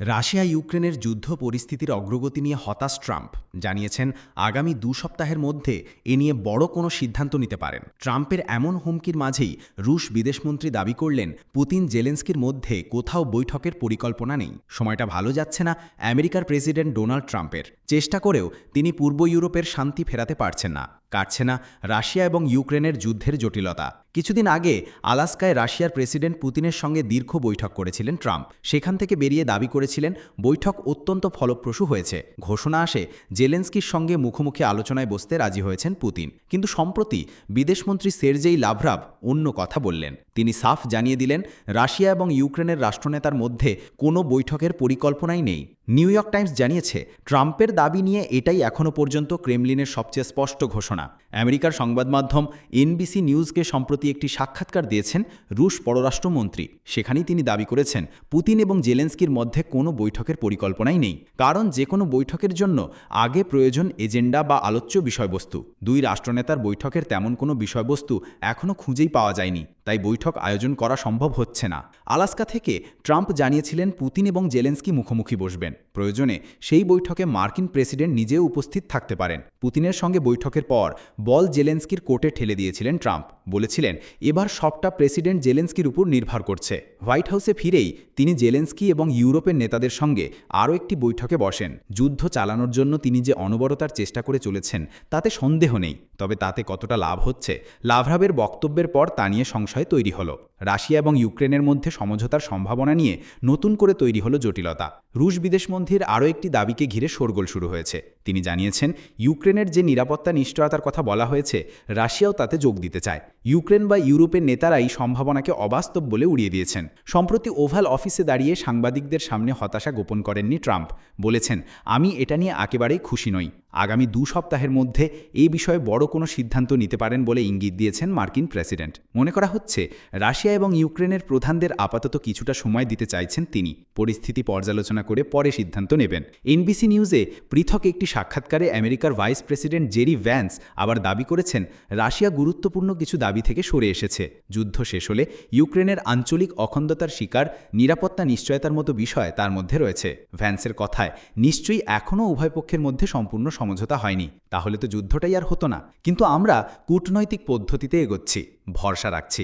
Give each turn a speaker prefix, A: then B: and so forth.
A: Russia ইউক্রেনের যুদ্ধ পরিস্থিতির অগ্রগতি নিয়ে হতাশ ট্রাম্প। জানিয়েছেন, আগামী দু সপ্তাহের মধ্যে এ নিয়ে বড় কোনো সিদ্ধান্ত নিতে পারেন। ট্রাম্পের এমন হুমকির মাঝেই রুশ বিদেশমন্ত্রী দাবি করলেন, পুতিন জেলেন্সকির মধ্যে কোথাও বৈঠকের পরিকল্পনা নেই। সময়টা ভালো যাচ্ছে না আমেরিকার প্রেসিডেন্ট ডোনাল্ড ট্রাম্পের। চেষ্টা করেও তিনি পূর্ব ইউরোপের শান্তি ফেরাতে পারছেন না। কাটছে না রাশিয়া এবং ইউক্রেনের যুদ্ধের জটিলতা। কিছুদিন আগে আলাস্কায় রাশিয়ার প্রেসিডেন্ট পুতিনের সঙ্গে দীর্ঘ বৈঠক করেছিলেন ট্রাম্প। সেখান থেকে বেরিয়ে দাবি করেছিলেন, বৈঠক অত্যন্ত ফলপ্রসূ হয়েছে। ঘোষণা আসে, জেলেন্সকির সঙ্গে মুখোমুখি আলোচনায় বসতে রাজি হয়েছেন পুতিন। কিন্তু সম্প্রতি বিদেশমন্ত্রী সের্জেই লাভরাভ অন্য কথা বললেন। তিনি সাফ জানিয়ে দিলেন, রাশিয়া এবং ইউক্রেনের রাষ্ট্রনেতার মধ্যে কোনো বৈঠকের পরিকল্পনাই নেই। নিউ ইয়র্ক টাইমস জানিয়েছে, ট্রাম্পের দাবি নিয়ে এটাই এখনও পর্যন্ত ক্রেমলিনের সবচেয়ে স্পষ্ট ঘোষণা। আমেরিকার সংবাদ মাধ্যম এনবিসি নিউজকে সম্প্রতি একটি সাক্ষাৎকার দিয়েছেন রুশ পররাষ্ট্রমন্ত্রী। সেখানেই তিনি দাবি করেছেন, পুতিন এবং জেলেন্সকির মধ্যে কোনো বৈঠকের পরিকল্পনাই নেই, কারণ যে কোনো বৈঠকের জন্য আগে প্রয়োজন এজেন্ডা বা আলোচ্য বিষয়বস্তু। দুই রাষ্ট্রনেতার বৈঠকের তেমন কোনো বিষয়বস্তু এখনও খুঁজেই পাওয়া যায়নি, তাই বৈঠক আয়োজন করা সম্ভব হচ্ছে না। আলাস্কা থেকে ট্রাম্প জানিয়েছিলেন, পুতিন এবং জেলেন্সকি মুখোমুখি বসবেন। প্রয়োজনে সেই বৈঠকে মার্কিন প্রেসিডেন্ট নিজেও উপস্থিত থাকতে পারেন। পুতিনের সঙ্গে বৈঠকের পর বল জেলেন্সকির কোর্টে ঠেলে দিয়েছিলেন ট্রাম্প। বলেছিলেন, এবার সবটা প্রেসিডেন্ট জেলেন্সকির উপর নির্ভর করছে। হোয়াইট হাউসে ফিরেই তিনি জেলেন্সকি এবং ইউরোপের নেতাদের সঙ্গে আরও একটি বৈঠকে বসেন। যুদ্ধ চালানোর জন্য তিনি যে অনবরতার চেষ্টা করে চলেছেন, তাতে সন্দেহ নেই। তবে তাতে কতটা লাভ হচ্ছে, লাভরাবের বক্তব্যের পর তা নিয়ে সংশয় তৈরি হলো। রাশিয়া এবং ইউক্রেনের মধ্যে সমঝোতার সম্ভাবনা নিয়ে নতুন করে তৈরি হলো জটিলতা। রুশ বিদেশমন্ত্রীর আরও একটি দাবিকে ঘিরে শোরগোল শুরু হয়েছে। তিনি জানিয়েছেন, ইউক্রেনের যে নিরাপত্তা নিশ্চয়তার কথা বলা হয়েছে, রাশিয়াও তাতে যোগ দিতে চায়। ইউক্রেন বা ইউরোপের নেতারাই সম্ভাবনাকে অবাস্তব বলে উড়িয়ে দিয়েছেন। সম্প্রতি ওভাল অফিসে দাঁড়িয়ে সাংবাদিকদের সামনে হতাশা গোপন করেননি ট্রাম্প। বলেছেন, আমি এটা নিয়ে একেবারেই খুশি নই। আগামী দু সপ্তাহের মধ্যে এই বিষয়ে বড় কোনো সিদ্ধান্ত নিতে পারেন বলে ইঙ্গিত দিয়েছেন মার্কিন প্রেসিডেন্ট। মনে করা হচ্ছে, রাশিয়া এবং ইউক্রেনের প্রধানদের আপাতত কিছুটা সময় দিতে চাইছেন তিনি। পরিস্থিতি পর্যালোচনা করে পরে সিদ্ধান্ত নেবেন। এনবিসি নিউজে পৃথক একটি সাক্ষাৎকারে আমেরিকার ভাইস প্রেসিডেন্ট জেরি ভ্যান্স আবার দাবি করেছেন, রাশিয়া গুরুত্বপূর্ণ কিছু দাবি থেকে সরে এসেছে। যুদ্ধ শেষ হলে ইউক্রেনের আঞ্চলিক অখণ্ডতার শিকার, নিরাপত্তা নিশ্চয়তার মতো বিষয় তার মধ্যে রয়েছে। ভ্যান্সের কথায়, নিশ্চয়ই এখনও উভয় পক্ষের মধ্যে সম্পূর্ণ সমঝোতা হয়নি। তাহলে তো যুদ্ধটাই আর হতো না। কিন্তু আমরা কূটনৈতিক পদ্ধতিতে এগোচ্ছি, ভরসা রাখছি।